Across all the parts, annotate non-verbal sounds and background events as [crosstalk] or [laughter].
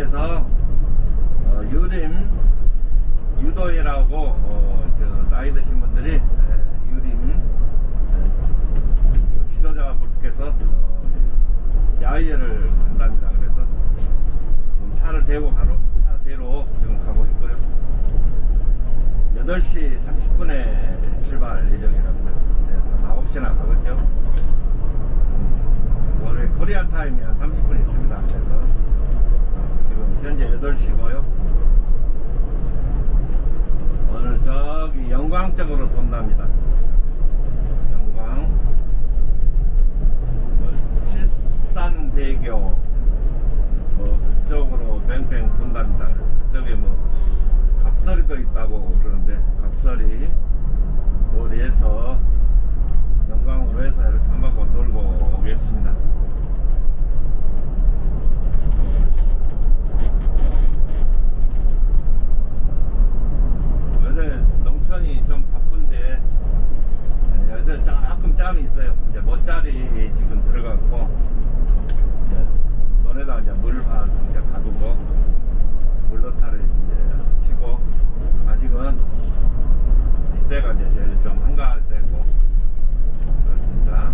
시정면에서 어, 유림 유도회라고 어, 저 나이 드신 분들이 예, 유림 예, 지도자분께서 어, 야외를 간답니다. 그래서 지금 차를 대고 가로 차 대로 지금 가고 있고요. 8시 30분에 출발 예정이랍니다. 네, 9시나 가겠죠. 음, 원래 코리아 타임이 한 30분 있습니다. 그래서 어, 지금 현재 8시고요. 오늘 저기 영광 쪽으로 돈답니다. 영광 뭐, 칠산대교 뭐 그쪽으로 뱅뱅 돈답니다. 그쪽에 뭐 각설이도 있다고 그러는데 각설이 머리에서 영광으로 해서 이렇게 한 바퀴 돌고 오겠습니다. 요새 농촌이 좀 바쁜데 네, 요새 조금 짬이 있어요. 이제 멋자리 지금 들어갔고 이제 논에다 이제 물파 이제 가두고 물로타를 이제 치고 아직은 이때가 이제 제일 좀 한가할 때고 그렇습니다.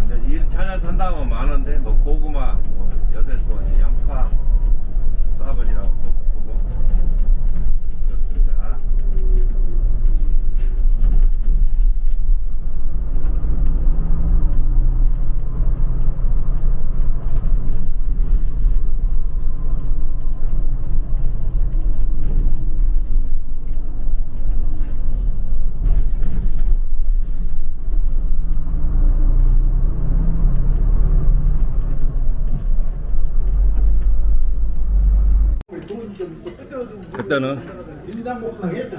근데 일 찾아서 한다면 많은데 뭐 고구마 뭐 요새 또이제 양파 수학원이라고 보고 그렇습니다. 그때는 인당 목상 했죠.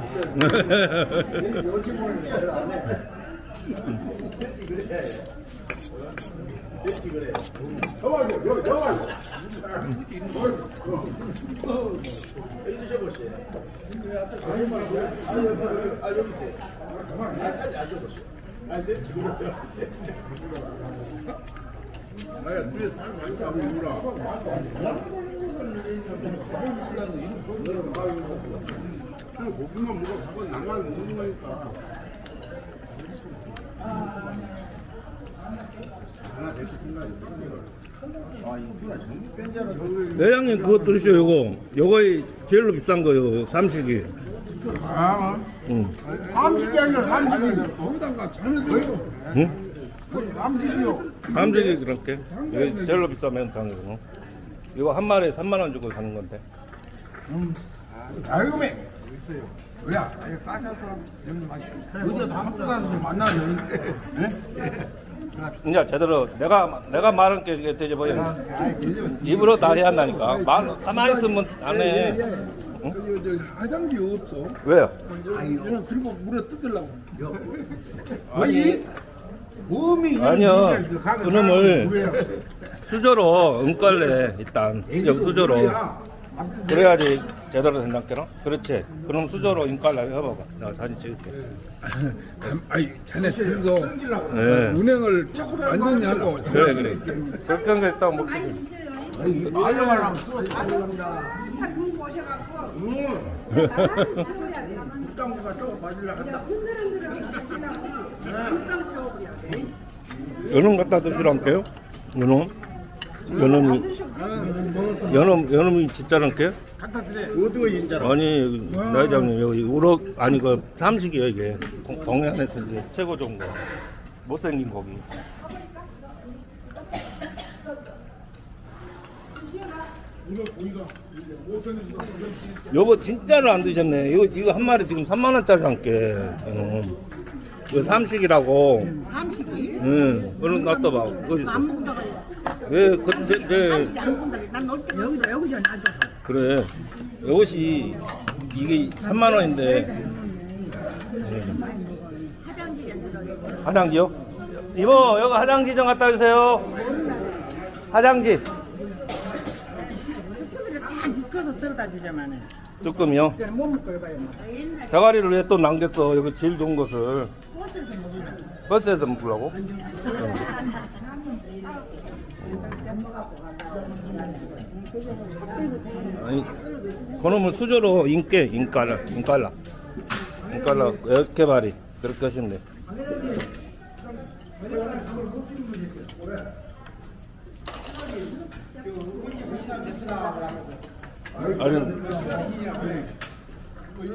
요즘은 안 해. 그래. 그래. 저와요, 요, 저와요. 해주셔보세요. 아니, 뭐, 아니, 여기, 아, 여기 있어요. 아, 사진 안 줘보세요. 아, 잡으구나. 그냥 고기만 먹어, 그건 나만 먹는 거니까. 하나 될수 생각이 아, 이거 전부 뺀자로. 회장님 그거 들으시오 요거 요거이 제일로 비싼 거요 삼식이 아, 응. 삼식이 아니라 삼식이. 거기다가 자네들. 응? 삼식이요. 삼식이 그렇게? 이게 제일로 비싼 면탕이고 이거 한 마리에 3만 원 주고 사는 건데. 아유매. 야, 아유, 빠져서 여기 마시고. 어디다 한국 가서 만나면 이제 제대로 내가 내가 말한 게 되지 뭐야 입으로 다 해야 한다니까. 말 가만히 있으면 안해. 응? 화장지 없어. 왜요? 이는 들고 물에 뜯으려고. 아니, 아니요. 그놈을 수저로 은깔래 일단 여기 수저로 그래야지 제대로 된다께나 그렇지. 그럼 수저로 인깔래 해봐봐. 내가 사진 찍을게. 아이, 자네 거기서 네. 운행을 완전히 하고. 그래 그래. 그렇게 한게 있다고 먹지 말로만 다. 굶고 오셔갖고. 땅부가 조금 맞으려 한다. 흔들흔들하고 연음 갖다 드시라니까요? 연음? 연음이 연음 연음이 진짜란게요? 어디가 인자라. 아니 나 회장님 여기 우럭 아니 그 삼식이요 이게. 동- 동해안에서 이제 최고 좋은 거. 못생긴 고기. 요거 진짜로 안 드셨네. 이거 이거 한 마리 지금 3만 원짜리란게 어. 이거 삼식이라고. 삼식이? 응 그럼 놔둬봐. 어디 있어. 안 먹는다고 왜 근데 네. 삼식이 안 먹는다고 난놀 때 여기다 여기서 놔줘서. 그래. 이것이 이게 3만 원인데. 화장실에 들어가 화장지요? 이모 여기 화장지 좀 갖다 주세요. 화장지 다 묶어서 들어다 주자마는. 뭐. 대가리를 왜 또 남겼어? 여기 제일 좋은 것을 버스에서 먹으려고? 아니, 그놈을 수저로 인게 인깔라 인깔라 인깔라 이렇게 말이 그렇게 하시면 돼. 아니,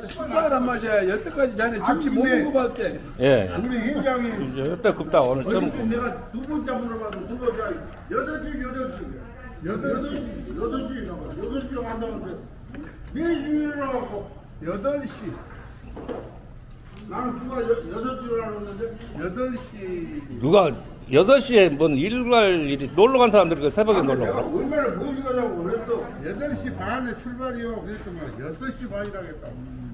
식사란 맛이야. 여태까지 자네 점심 못 먹어봤을 때. 예. 우리 회장이 이제 옆에 급다 오늘 처음. 어저께 내가 두 번째 물어봐도 두 번째 여덟 시 여덟 시 여덟 시 여덟 시 나가 여덟 시 한다는데 왜 일어나고 8시. 나는 누가 여- 여덟 시로 알았는데 8시. 누가 6시에 뭔 일갈 일이 놀러 간 사람들이 그 새벽에 놀러 내가 가라. 얼마나 못 가냐고 그랬어 8시 반에 출발이요. 그랬더만 6시 반이라겠다.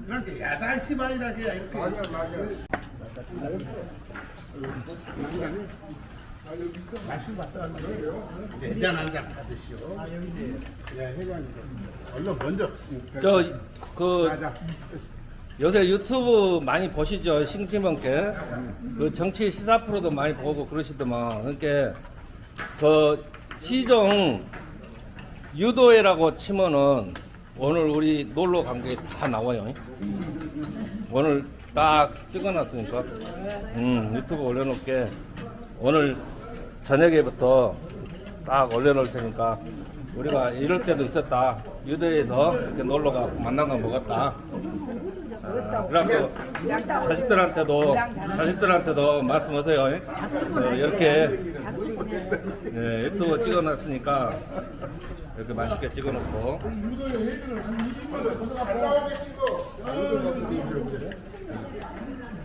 나한테 8시 반이라게 이렇게. 맞아, 맞아. 아, 여기 있어. 말씀 받다 왔는데요. 대잔 한잔 받으시오. 아, 여기 네, 회장님. 얼른 먼저. 저그 가자. 요새 유튜브 많이 보시죠? 심심한께 그 정치 시사 프로도 많이 보고 그러시더만. 그러니까 그 시정 유도회라고 치면은 오늘 우리 놀러 간 게 다 나와요. 오늘 딱 찍어놨으니까. 음 유튜브 올려놓을게. 오늘 저녁에부터 딱 올려놓을 테니까 우리가 이럴 때도 있었다. 유도회에서 이렇게 놀러 가고 만난 거 먹었다. 아, 그래서 자식들한테도 자식들한테도 말씀하세요. 어, 이렇게 네, 유튜브 찍어놨으니까 이렇게 맛있게 찍어놓고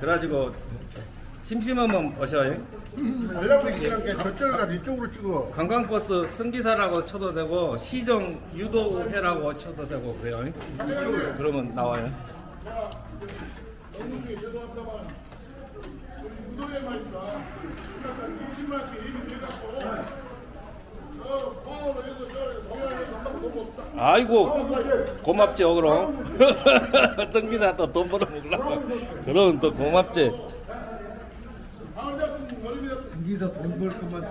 그래가지고 심심하면 오셔요. 저쪽에 가서 이쪽으로 찍어. 관광버스 승기사라고 쳐도 되고 시정 유도회라고 쳐도 되고 그래요. 그러면 나와요. 아이고 고맙지 그럼 승기사 [laughs] 또 돈 벌어 먹으려고. 그럼 또 고맙지. 여기서 돈 벌 것만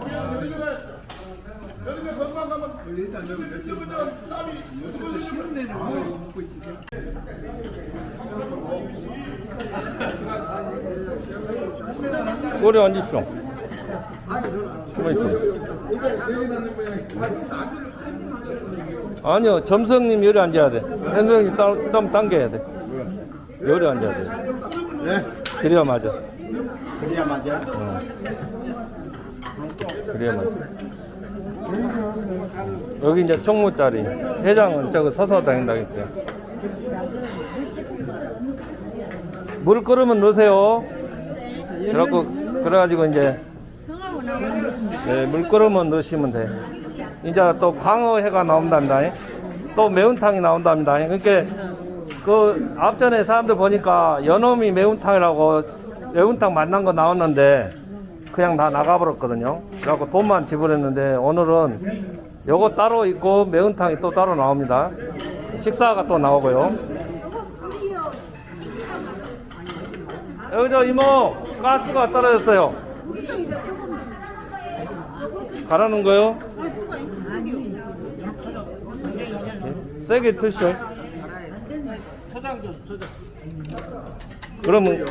일단 여기 몇 점, 여기서 시험 내는 거 먹고 있을게. 꼬리 앉으시오. 가만 있어. 아니요, 점성님 여기 앉아야 돼. 현성이 따- 좀 당겨야 돼. 여기 앉아야 돼. 네. 그래야 맞아. 그래야 맞아. 그래야 맞아. 여기 이제 총무 자리. 회장은 저거 서서 다닌다겠대. 물 끓으면 넣으세요. 그래갖고, 그래가지고 이제, 네, 물 끓으면 넣으시면 돼. 이제 또 광어회가 나온답니다. 또 매운탕이 나온답니다. 그러니까 그 앞전에 사람들 보니까 연어미 매운탕이라고 매운탕 만난 거 나왔는데 그냥 다 나가버렸거든요. 그래갖고 돈만 지불했는데 오늘은 요거 따로 있고 매운탕이 또 따로 나옵니다. 식사가 또 나오고요. 여기 저 이모 가스가 떨어졌어요. 가라는 거요? 세게 틀쇼. 그러면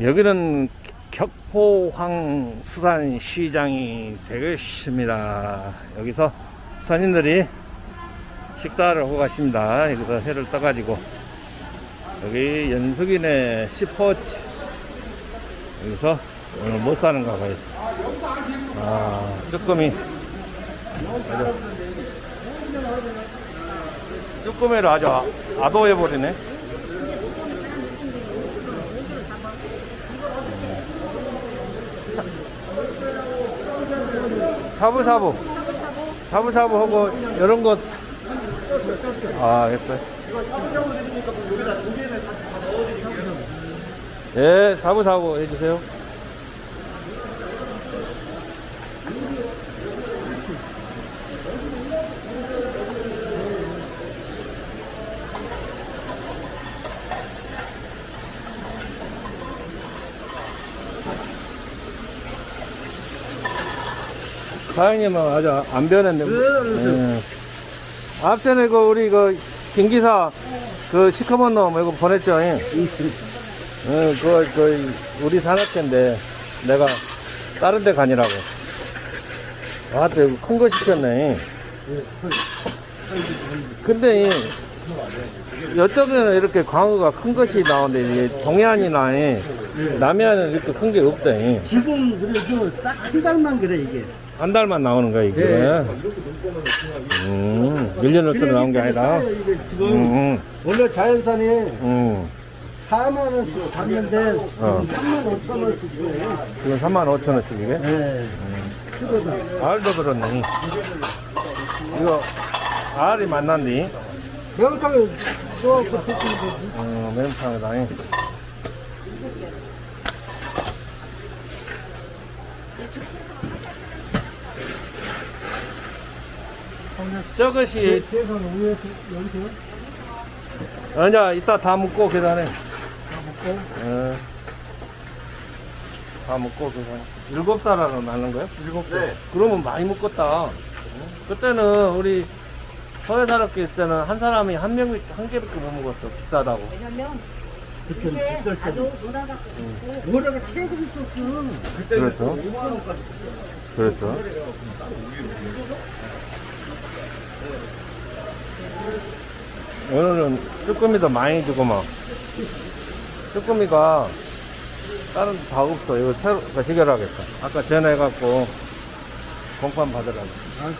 여기는 격포황 수산시장이 되겠습니다. 여기서 선인들이 식사를 하고 가십니다. 여기서 회를 떠가지고 여기 연숙이네 시포츠 여기서 오늘 못 사는가 봐요. 아, 쭈꾸미. 맞아. 쭈꾸미를 아주 아- 아도해버리네. 샤브샤브. 샤브샤브 하고, 이런 것. 아, 거니까 그럼 여기다 두 개는 같이 다 넣어드릴게요. 예, 사부 사부 해주세요. 사장님은 아주 안 변했네. 네, 네. 앞전에 그 우리 그 김기사 그 시커먼 놈 이거 보냈죠. 예. 예, 그, 그, 우리 산업체인데 내가 다른 데 가니라고. 아, 또 이거 큰 거 시켰네. 근데 이, 이쪽에는 이렇게 광어가 큰 것이 나오는데 이제 동해안이나 이 남해안은 이렇게 큰 게 없다. 이. 지금 그래도 딱 한 달만 그래 이게. 한 달만 나오는 거야, 이게. 네. 음, 1년을 또 나온 게 아니라. 이게 지금 음, 원래 자연산이 음. 4만 원씩 지금 어. 3만 5천 원씩 해. 지금 3만 5천 원씩 이게? 네. 알도 그렇네. 이거, 알이 만난디? 매운탕에 또 붙이는 거지. 어, 매운탕에다. 저것이, 계산 위에 여기서 아니야, 이따 다 묶고 계산해. 다 먹고 예. 다 묶고 계산해. 일곱 살하러 나는 거야? 일곱 개. 그러면 많이 묶었다. 그때는 우리 서해 살았을 때는 한 사람이 한 명, 한 개밖에 못 먹었어. 비싸다고. 왜냐면 그때는 이게 비쌀 때. 나도 놀아갖고 있고 뭐라가 체급 있었어. 그렇죠. 그렇죠. 오늘은 쭈꾸미도 많이 주고 막. 쭈꾸미가 다른 데다 없어. 이거 새로 다 해결하겠다. 아까 전화해갖고 공판 받으라고. 아,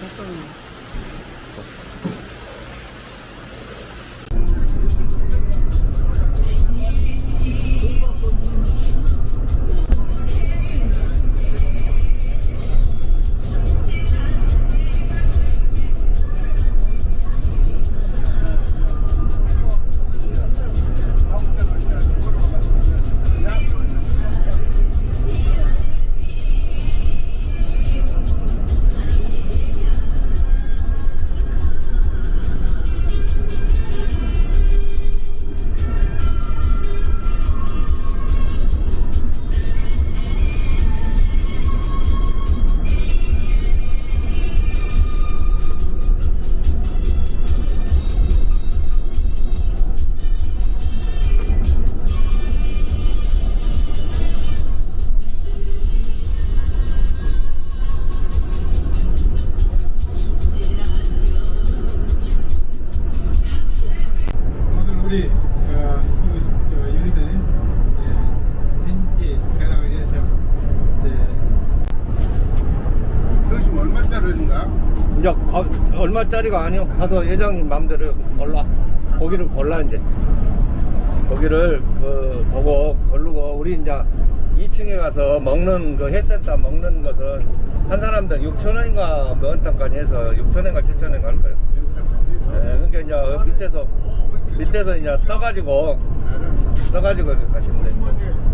이제 거- 얼마짜리가 아니요. 가서 회장님 마음대로 골라. 고기를 골라 이제. 고기를 그 보고 고르고 우리 이제 2층에 가서 먹는 그 햇센터 먹는 것은 한 사람당 6천 원인가 면탕까지 해서 6천 원인가 7천 원인가 할 거예요. 네, 그러니까 이제 밑에서 밑에서 이제 떠가지고 떠가지고 가시면 돼요.